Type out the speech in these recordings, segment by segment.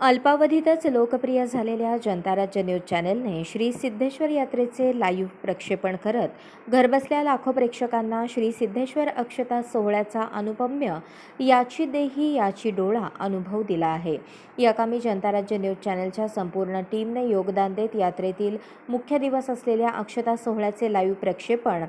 अल्पावधीतच लोकप्रिय झालेल्या जनता राज्य न्यूज चॅनलने श्री सिद्धेश्वर यात्रेचे लाईव्ह प्रक्षेपण करत घरबसल्या लाखो प्रेक्षकांना श्री सिद्धेश्वर अक्षता सोहळ्याचा अनुपम्य याची देही याची डोळा अनुभव दिला आहे. याकामी जनता राज्य न्यूज चॅनलच्या संपूर्ण टीमने योगदान देत यात्रेतील मुख्य दिवस असलेल्या अक्षता सोहळ्याचे लाईव्ह प्रक्षेपण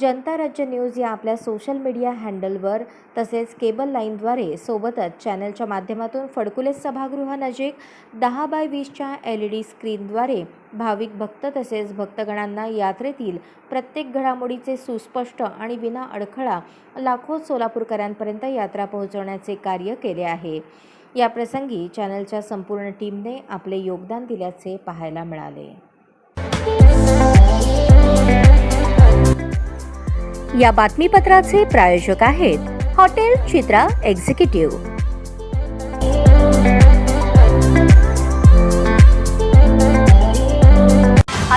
जनता राज्य न्यूज या आपल्या सोशल मीडिया हँडलवर तसेच केबल लाईनद्वारे सोबतच चॅनलच्या माध्यमातून फडकुले सभागृह नजीक दहा बाय वीसच्या एल ई डी स्क्रीनद्वारे भाविक भक्त तसेच भक्तगणांना यात्रेतील प्रत्येक घडामोडीचे सुस्पष्ट आणि विना अडखळा लाखो सोलापूरकरांपर्यंत यात्रा पोहोचवण्याचे कार्य केले आहे. या प्रसंगी चॅनलच्या संपूर्ण टीमने आपले योगदान दिल्याचे पाहायला मिळाले. या बातमीपत्राचे प्रायोजक आहेत हॉटेल चित्रा एक्झिक्युटिव्ह.